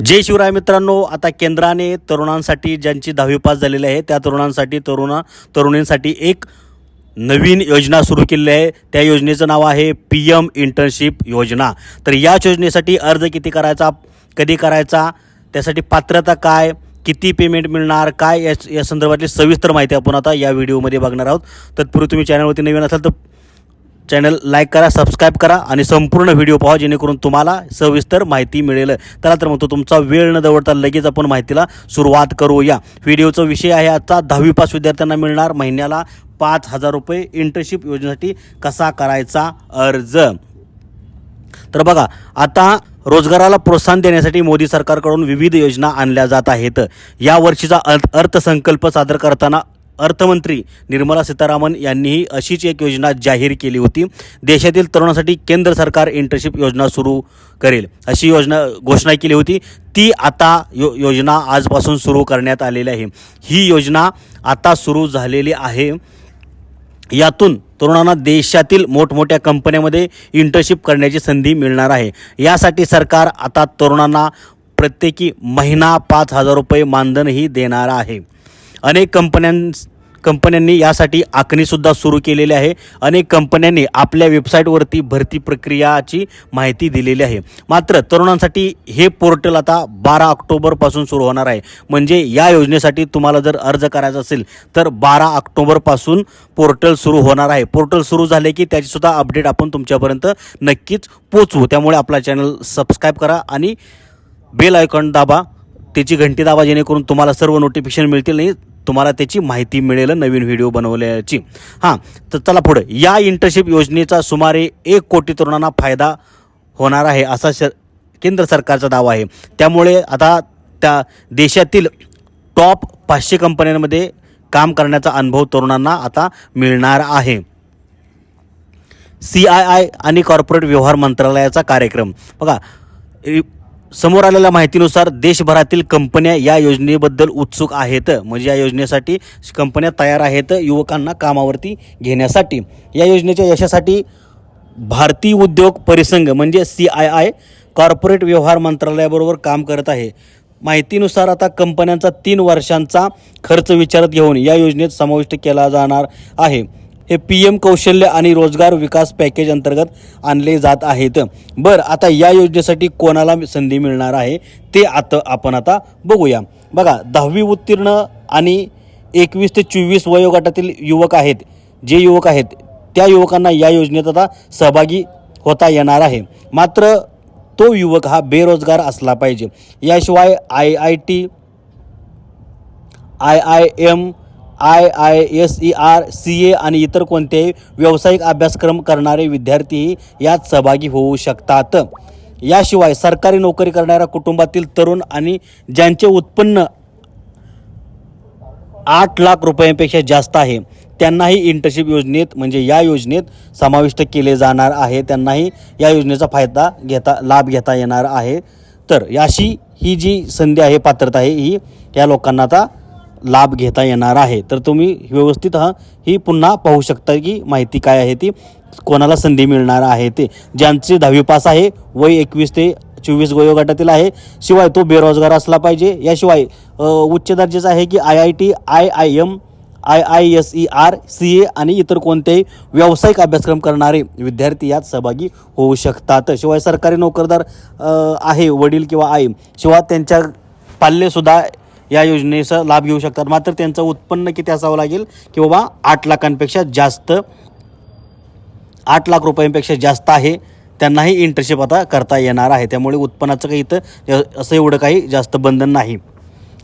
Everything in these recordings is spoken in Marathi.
जय शिवराय मित्रांनो आता केंद्राने तरुणांसाठी ज्यांची दहावी पास झालेली आहे त्या तरुणांसाठी तरुणा तरुणींसाठी एक नवीन योजना सुरू केलेली आहे. त्या योजनेचं नाव आहे पी एम इंटर्नशिप योजना. तर याच योजनेसाठी अर्ज किती करायचा कधी करायचा त्यासाठी पात्रता काय किती पेमेंट मिळणार काय या या संदर्भातली सविस्तर माहिती आपण आता या व्हिडिओमध्ये बघणार आहोत. तत्पूर्वी तुम्ही चॅनलवरती नवीन असाल तर चॅनल लाईक करा सबस्क्राईब करा आणि संपूर्ण व्हिडिओ पहा जेणेकरून तुम्हाला सविस्तर माहिती मिळेल. त्याला तर म्हणतो तुमचा वेळ न दवडता लगेच आपण माहितीला सुरुवात करूया. व्हिडिओचा विषय आहे आजचा दहावी पास विद्यार्थ्यांना मिळणार महिन्याला पाच हजार रुपये इंटर्नशिप योजनेसाठी कसा करायचा अर्ज? तर बघा आता रोजगाराला प्रोत्साहन देण्यासाठी मोदी सरकारकडून विविध योजना आणल्या जात आहेत. या वर्षीचा अर्थ अर्थसंकल्प सादर करताना अर्थमंत्री निर्मला सीतारामन यांनीही अशीच एक योजना जाहीर केली होती. देशातील तरुणांसाठी केंद्र सरकार इंटर्नशिप योजना सुरू करेल. अशी योजना घोषणा केली होती. ती आता यो योजना आजपासून सुरू करण्यात आलेली आहे. ही योजना आता सुरू झालेली आहे. यातून तरुणांना देशातील मोठमोठ्या कंपन्यामध्ये इंटर्नशिप करण्याची संधी मिळणार आहे. यासाठी सरकार आता तरुणांना प्रत्येकी महिना पाच हजार रुपये मानधनही देणार आहे. अनेक कंपन्यां कंपन्यांनी यासाठी आखणीसुद्धा सुरू केलेली आहे. अनेक कंपन्यांनी आपल्या वेबसाईटवरती भरती प्रक्रियाची माहिती दिलेली आहे. मात्र तरुणांसाठी हे पोर्टल आता बारा ऑक्टोबरपासून सुरू होणार आहे. म्हणजे या योजनेसाठी तुम्हाला जर अर्ज करायचा असेल तर बारा ऑक्टोबरपासून पोर्टल सुरू होणार आहे. पोर्टल सुरू झाले की त्याचीसुद्धा अपडेट आपण तुमच्यापर्यंत नक्कीच पोचवू त्यामुळे आपला चॅनल सबस्क्राईब करा आणि बेल आयकॉन दाबा. त्याची घंटी दाबा जेणेकरून तुम्हाला सर्व नोटिफिकेशन मिळतील आणि तुम्हाला त्याची माहिती मिळेल नवीन व्हिडिओ बनवल्याची. हां तर चला पुढे. या इंटर्नशिप योजनेचा सुमारे एक कोटी तरुणांना फायदा होणार आहे असा श केंद्र सरकारचा दावा आहे. त्यामुळे आता त्या देशातील टॉप पाचशे कंपन्यांमध्ये काम करण्याचा अनुभव तरुणांना आता मिळणार आहे. सी आय आय आणि कॉर्पोरेट व्यवहार मंत्रालयाचा कार्यक्रम. बघा इ- समोर आलेल्या माहितीनुसार देशभरातील कंपन्या या योजनेबद्दल उत्सुक आहेत. म्हणजे या योजनेसाठी कंपन्या तयार आहेत युवकांना कामावरती घेण्यासाठी. या योजनेच्या यशासाठी भारतीय उद्योग परिसंघ म्हणजे सी आय आय कॉर्पोरेट व्यवहार मंत्रालयाबरोबर काम करत आहे. माहितीनुसार आता कंपन्यांचा तीन वर्षांचा खर्च विचारात घेऊन या योजनेत समाविष्ट केला जाणार आहे. हे पी एम कौशल्य आणि रोजगार विकास पॅकेज अंतर्गत आणले जात आहेत. बरं आता या योजनेसाठी कोणाला संधी मिळणार आहे ते आता आपण आता बघूया. बघा दहावी उत्तीर्ण आणि एकवीस ते चोवीस वयोगटातील युवक आहेत जे युवक आहेत त्या युवकांना या योजनेत आता सहभागी होता येणार आहे. मात्र तो युवक हा बेरोजगार असला पाहिजे. याशिवाय I I T I I M I I S E R C A आणि इतर कोणतेही व्यावसायिक अभ्यासक्रम करणारे विद्यार्थीही यात सहभागी होऊ शकतात. याशिवाय सरकारी नोकरी करणाऱ्या कुटुंबातील तरुण आणि ज्यांचे उत्पन्न आठ लाख रुपयांपेक्षा जास्त आहे त्यांनाही इंटर्नशिप योजनेत म्हणजे या योजनेत समाविष्ट केले जाणार आहे. त्यांनाही या योजनेचा फायदा घेता लाभ घेता येणार आहे. तर याशी ही जी संधी आहे पात्रता आहे ही या लोकांना आता लाभ घेता येणार आहे. तर तुम्ही व्यवस्थित हा ही पुन्हा पाहू शकता की माहिती काय आहे ती कोणाला संधी मिळणार आहे ते. ज्यांचे दहावी पास आहे वय एकवीस ते चोवीस वयोगटातील आहे शिवाय तो बेरोजगार असला पाहिजे. याशिवाय उच्च दर्जाचा आहे की I I T I I M I I S E R C A आणि इतर कोणतेही व्यावसायिक अभ्यासक्रम करणारे विद्यार्थी यात सहभागी होऊ शकतात. शिवाय सरकारी नोकरदार आहे वडील किंवा आई. शिवाय त्यांच्या पाल्यसुद्धा या योजनेचा लाभ घेऊ शकतात. मात्र त्यांचं उत्पन्न किती असावं लागेल? की बाबा आठ लाखांपेक्षा जास्त आठ लाख रुपयांपेक्षा जास्त आहे. त्यांनाही इंटर्नशिप आता करता येणार आहे. त्यामुळे उत्पन्नाचं काही इथं असं एवढं काही जास्त बंधन नाही.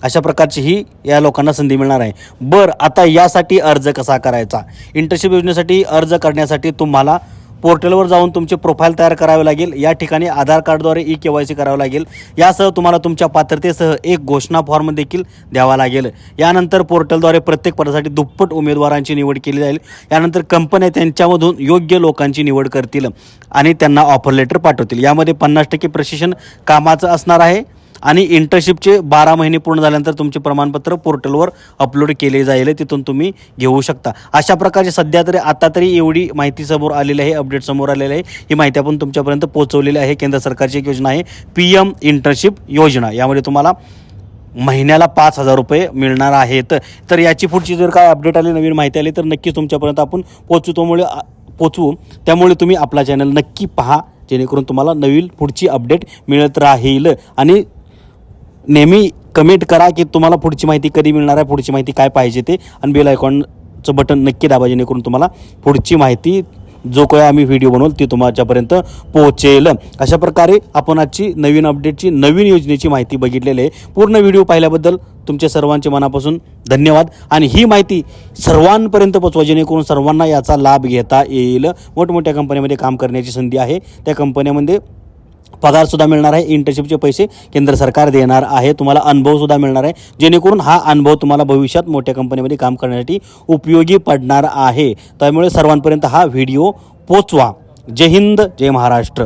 अशा प्रकारची ही या लोकांना संधी मिळणार आहे. बरं आता यासाठी अर्ज कसा करायचा? इंटर्नशिप योजनेसाठी अर्ज करण्यासाठी तुम्हाला पोर्टलवर जाऊन तुमचे प्रोफाईल तयार करावे लागेल. या ठिकाणी आधार कार्डद्वारे ई के वाय सी करावं लागेल. यासह तुम्हाला तुमच्या पात्रतेसह एक घोषणा फॉर्म देखील द्यावा लागेल. यानंतर पोर्टलद्वारे प्रत्येक पदासाठी दुप्पट उमेदवारांची निवड केली जाईल. यानंतर कंपन्या त्यांच्यामधून योग्य लोकांची निवड करतील आणि त्यांना ऑफर लेटर पाठवतील. यामध्ये पन्नास टक्के प्रशिक्षण कामाचं असणार आहे. आणि इंटर्नशिपचे बारा महिने पूर्ण झाल्यानंतर तुमचे प्रमाणपत्र पोर्टलवर अपलोड केले जाईल तिथून तुम्ही घेऊ शकता. अशा प्रकारचे सध्या तरी आता तरी एवढी माहिती समोर आलेली आहे अपडेट समोर आलेली आहे. ही माहिती आपण तुमच्यापर्यंत पोहोचवलेली आहे. केंद्र सरकारची एक योजना आहे पी एम इंटर्नशिप योजना. यामध्ये तुम्हाला महिन्याला पाच हजार रुपये मिळणार आहेत. तर याची पुढची जर काय अपडेट आली नवीन माहिती आली तर नक्कीच तुमच्यापर्यंत आपण पोचू त्यामुळे पोचवू त्यामुळे तुम्ही आपला चॅनल नक्की पहा जेणेकरून तुम्हाला नवीन पुढची अपडेट मिळत राहील. आणि नेहमी कमेंट करा की तुम्हाला पुढची माहिती कधी मिळणार आहे पुढची माहिती काय पाहिजे ते. आणि बेल आयकॉनचं बटन नक्की दाबा जेणेकरून तुम्हाला पुढची माहिती जो काही आम्ही व्हिडिओ बनवू ती तुमच्यापर्यंत पोहोचेल. अशा प्रकारे आपण आजची नवीन अपडेटची नवीन योजनेची माहिती बघितलेली आहे. पूर्ण व्हिडिओ पाहिल्याबद्दल तुमच्या सर्वांचे मनापासून धन्यवाद. आणि ही माहिती सर्वांपर्यंत पोचवा जेणेकरून सर्वांना याचा लाभ घेता येईल. मोठमोठ्या कंपन्यामध्ये काम करण्याची संधी आहे. त्या कंपन्यामध्ये पगारसुद्धा मिळणार आहे. इंटर्नशिपचे पैसे केंद्र सरकार देणार आहे. तुम्हाला अनुभवसुद्धा मिळणार आहे. जेणेकरून हा अनुभव तुम्हाला भविष्यात मोठ्या कंपनीमध्ये काम करण्यासाठी उपयोगी पडणार आहे. त्यामुळे सर्वांपर्यंत हा व्हिडिओ पोचवा जय हिंद जय महाराष्ट्र.